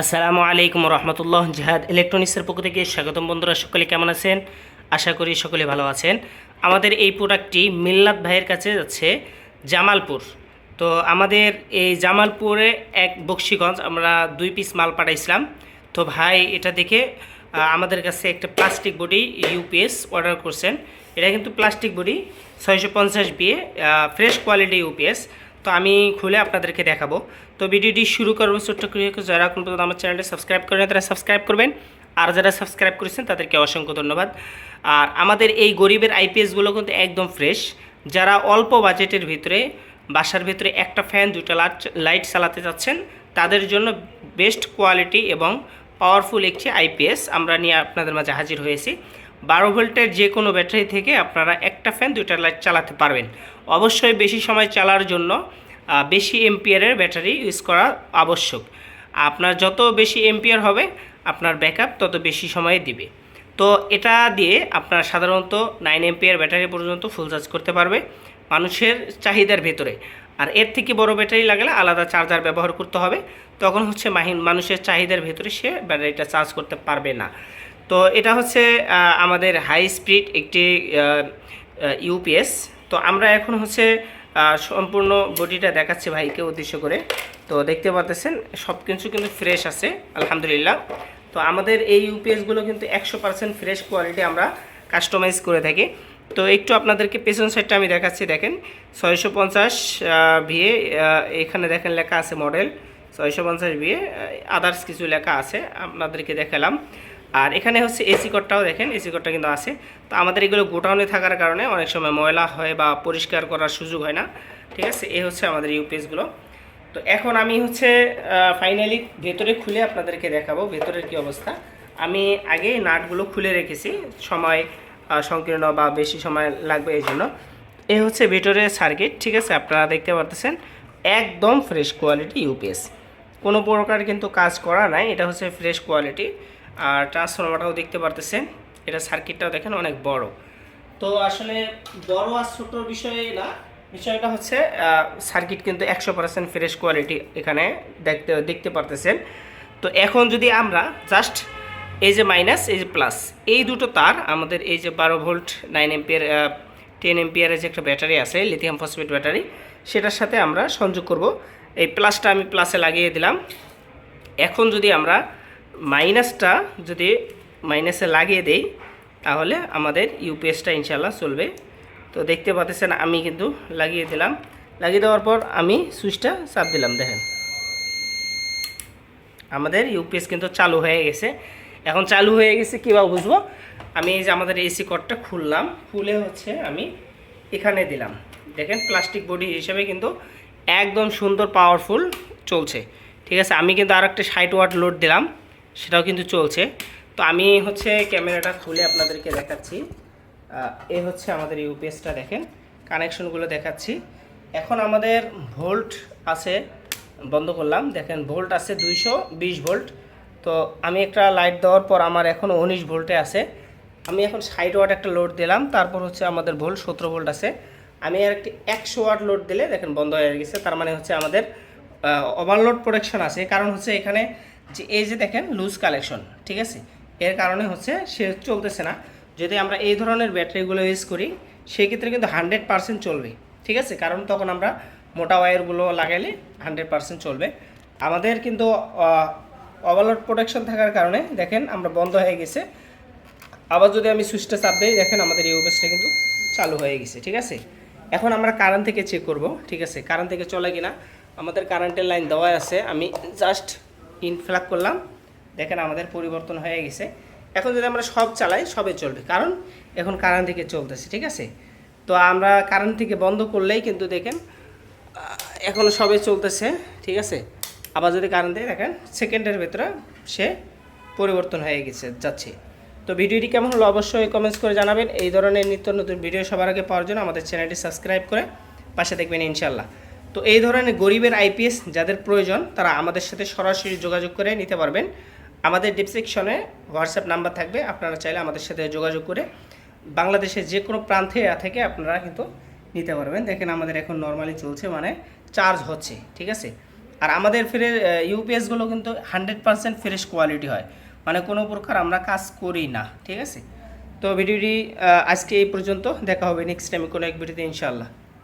আসসালামু আলাইকুম রহমতুল্লাহ জাহাদ ইলেকট্রনিক্সের পক্ষ থেকে স্বাগতম বন্ধুরা, সকলে কেমন আছেন? আশা করি সকলে ভালো আছেন। আমাদের এই প্রোডাক্টটি মিল্লাত ভাইয়ের কাছে যাচ্ছে জামালপুর। তো আমাদের এই জামালপুরে এক বক্সিগঞ্জ, আমরা দুই পিস মাল পাঠাইছিলাম। তো ভাই, এটা দেখে আমাদের কাছে একটা প্লাস্টিক বডি ইউপিএস অর্ডার করছেন। এটা কিন্তু প্লাস্টিক বডি ছয়শো পঞ্চাশ বিয়ে ফ্রেশ কোয়ালিটি ইউপিএস তো আমি খুলে আপনাদেরকে দেখাবো। তো ভিডিওটি শুরু করব ছোট্ট করে, যারা এখন আমার চ্যানেলটি সাবস্ক্রাইব করেন, তারা সাবস্ক্রাইব করবেন। আর যারা সাবস্ক্রাইব করেছেন, তাদেরকে অসংখ্য ধন্যবাদ। আর আমাদের এই গরিবের আইপিএসগুলো কিন্তু একদম ফ্রেশ। যারা অল্প বাজেটের ভিতরে, বাসার ভিতরে একটা ফ্যান দুটা লাইট লাইট চালাতে চাচ্ছেন, তাদের জন্য বেস্ট কোয়ালিটি এবং পাওয়ারফুল একটি আইপিএস আমরা নিয়ে আপনাদের মাঝে হাজির হয়েছি। বারো ভোল্টের যে কোনো ব্যাটারি থেকে আপনারা একটা ফ্যান দুইটা লাইট চালাতে পারবেন। অবশ্যই বেশি সময় চালার জন্য বেশি এমপিয়ারের ব্যাটারি ইউজ করা আবশ্যক। আপনার যত বেশি এমপিয়ার হবে, আপনার ব্যাকআপ তত বেশি সময় দিবে। তো এটা দিয়ে আপনার সাধারণত নাইন এমপিয়ার ব্যাটারি পর্যন্ত ফুল চার্জ করতে পারবে মানুষের চাহিদার ভেতরে। আর এর থেকে বড় ব্যাটারি লাগলে আলাদা চার্জার ব্যবহার করতে হবে। তখন হচ্ছে মাহিন মানুষের চাহিদার ভেতরে সে ব্যাটারিটা চার্জ করতে পারবে না। তো এটা হচ্ছে আমাদের হাই স্পিড একটি ইউপিএস। তো আমরা এখন হচ্ছে সম্পূর্ণ বডিটা দেখাচ্ছি ভাইকে উদ্দেশ্য করে। তো দেখতে পাচ্ছেন সব কিছু কিন্তু ফ্রেশ আছে, আলহামদুলিল্লাহ। তো আমাদের এই ইউপিএসগুলো কিন্তু একশো পার্সেন্ট ফ্রেশ কোয়ালিটি আমরা কাস্টমাইজ করে থাকি। তো একটু আপনাদেরকে পেছন সাইডটা আমি দেখাচ্ছি, দেখেন। ছয়শো পঞ্চাশ ভিএ এখানে দেখেন লেখা আছে মডেল ছয়শো পঞ্চাশ ভিএ আদার্স কিছু লেখা আছে, আপনাদেরকে দেখালাম। আর এখানে হচ্ছে এসি কোডটাও দেখেন এসি কোডটা কিন্তু আছে। তো আমাদের এগুলো গোটাউনে থাকার কারণে অনেক সময় ময়লা হয় বা পরিষ্কার করার সুযোগ হয় না। ঠিক আছে? এ হচ্ছে আমাদের ইউপিএসগুলো তো এখন আমি হচ্ছে ফাইনালি ভেতরে খুলে আপনাদেরকে দেখাবো ভেতরের কি অবস্থা। আমি আগে নাটগুলো খুলে রেখেছি, সময় সংকীর্ণ বা বেশি সময় লাগবে এই জন্য। এই হচ্ছে ভেতরের সার্কিট ঠিক আছে? আপনারা দেখতে পারতেছেন, একদম ফ্রেশ কোয়ালিটি ইউপিএস কোনো প্রকার কিন্তু কাজ করা নাই, এটা হচ্ছে ফ্রেশ কোয়ালিটি আর ট্রান্সফরমারটাও দেখতে পারতেছেন। এটা সার্কিটটাও দেখেন অনেক বড়। তো আসলে বড় আর ছোটোর বিষয়ে না, বিষয়টা হচ্ছে সার্কিট কিন্তু একশো পার্সেন্ট ফ্রেশ কোয়ালিটি এখানে দেখতে দেখতে পারতেছেন। তো এখন যদি আমরা জাস্ট এই যে মাইনাস এই যে প্লাস এই দুটো তার, আমাদের এই যে বারো ভোল্ট নাইন এমপিয়ার টেন এমপিয়ারের যে একটা ব্যাটারি আছে লিথিয়াম ফসফেট ব্যাটারি, সেটার সাথে আমরা সংযোগ করব। এই প্লাসটা আমি প্লাসে লাগিয়ে দিলাম। এখন যদি আমরা মাইনাসটা যদি মাইনাসে লাগিয়ে দেই, তাহলে আমাদের ইউপিএসটা ইনশাল্লাহ চলবে। তো দেখতে পাচ্ছেন, আমি কিন্তু লাগিয়ে দিলাম। লাগিয়ে দেওয়ার পর আমি সুইচটা চাপ দিলাম, দেখেন। আমাদের ইউপিএস কিন্তু চালু হয়ে গেছে। এখন চালু হয়ে গেছে কীভাবে বুঝব? আমি এই যে আমাদের এসি কডটা খুললাম, খুলে হচ্ছে আমি এখানে দিলাম। দেখেন, প্লাস্টিক বডি হিসেবে কিন্তু একদম সুন্দর, পাওয়ারফুল চলছে। ঠিক আছে, আমি কিন্তু আর একটা ষাট ওয়াট লোড দিলাম। সেটাও কিন্তু চলছে। তো আমি হচ্ছে ক্যামেরাটা খুলে আপনাদেরকে দেখাচ্ছি। এ হচ্ছে আমাদের ইউপিএসটা দেখেন, কানেকশনগুলো দেখাচ্ছি। এখন আমাদের ভোল্ট আছে, বন্ধ করলাম। দেখেন, ভোল্ট আছে দুইশো বিশ ভোল্ট। তো আমি একটা লাইট দেওয়ার পর আমার এখন উনিশ ভোল্টে আছে। আমি এখন ষাট ওয়াট একটা লোড দিলাম, তারপর হচ্ছে আমাদের ভোল্ট সতেরো ভোল্ট আছে। আমি আর একটি একশো ওয়াট লোড দিলে, দেখেন বন্ধ হয়ে গেছে, তার মানে হচ্ছে আমাদের ওভারলোড প্রোডাকশন আছে। কারণ হচ্ছে এখানে যে এই যে দেখেন লুজ কালেকশন ঠিক আছে? এর কারণে হচ্ছে সে চলতেছে না। যদি আমরা এই ধরনের ব্যাটারিগুলো ইউজ করি সেই ক্ষেত্রে কিন্তু হান্ড্রেড পার্সেন্ট চলবে, ঠিক আছে? কারণ তখন আমরা মোটা ওয়্যারগুলো লাগাইলে হান্ড্রেড পার্সেন্ট চলবে। আমাদের কিন্তু ওভারলোড প্রোটেকশন থাকার কারণে দেখেন আমরা বন্ধ হয়ে গেছে। আবার যদি আমি সুইচটা চাপ দিই, দেখেন আমাদের ইউবেসটা কিন্তু চালু হয়ে গেছে, ঠিক আছে? এখন আমরা কারেন্ট থেকে চেক করব, ঠিক আছে? কারেন্ট থেকে চলে কিনা? আমাদের কারেন্টের লাইন দেওয়া আছে, আমি জাস্ট ইনফ্লাক করলাম। দেখেন আমাদের পরিবর্তন হয়ে গেছে। এখন যদি আমরা সব চালাই, সবে চলবে। কারণ এখন কারেন্ট থেকে চলতেছে, ঠিক আছে? তো আমরা কারেন্ট থেকে বন্ধ করলেই কিন্তু দেখেন এখন সবে চলতেছে, ঠিক আছে? আবার যদি কারেন্ট দেয়, দেখেন সেকেন্ডের ভেতরে সে পরিবর্তন হয়ে গেছে, যাচ্ছে। তো ভিডিওটি কেমন হলো অবশ্যই কমেন্টস করে জানাবেন। এই ধরনের নিত্য নতুন ভিডিও সবার আগে পাওয়ার জন্য আমাদের চ্যানেলটি সাবস্ক্রাইব করে পাশে দেখবেন ইনশাল্লাহ তো এই ধরনের গরিবের আইপিএস যাদের প্রয়োজন, তারা আমাদের সাথে সরাসরি যোগাযোগ করে নিতে পারবেন। আমাদের ডিসক্রিপশনে হোয়াটসঅ্যাপ নাম্বার থাকবে, আপনারা চাইলে আমাদের সাথে যোগাযোগ করে বাংলাদেশের যে কোনো প্রান্তে থেকে আপনারা কিন্তু নিতে পারবেন। দেখেন আমাদের এখন নর্মালি চলছে মানে চার্জ হচ্ছে, ঠিক আছে? আর আমাদের ফিরে ইউপিএসগুলো কিন্তু হান্ড্রেড পারসেন্ট ফ্রেশ কোয়ালিটি হয়। মানে কোনো প্রকার আমরা কাজ করি না, ঠিক আছে? তো ভিডিওটি আজকে এই পর্যন্ত, দেখা হবে নেক্সট টাইমে কোনো এক ভিডিওতে, ইনশাআল্লাহ।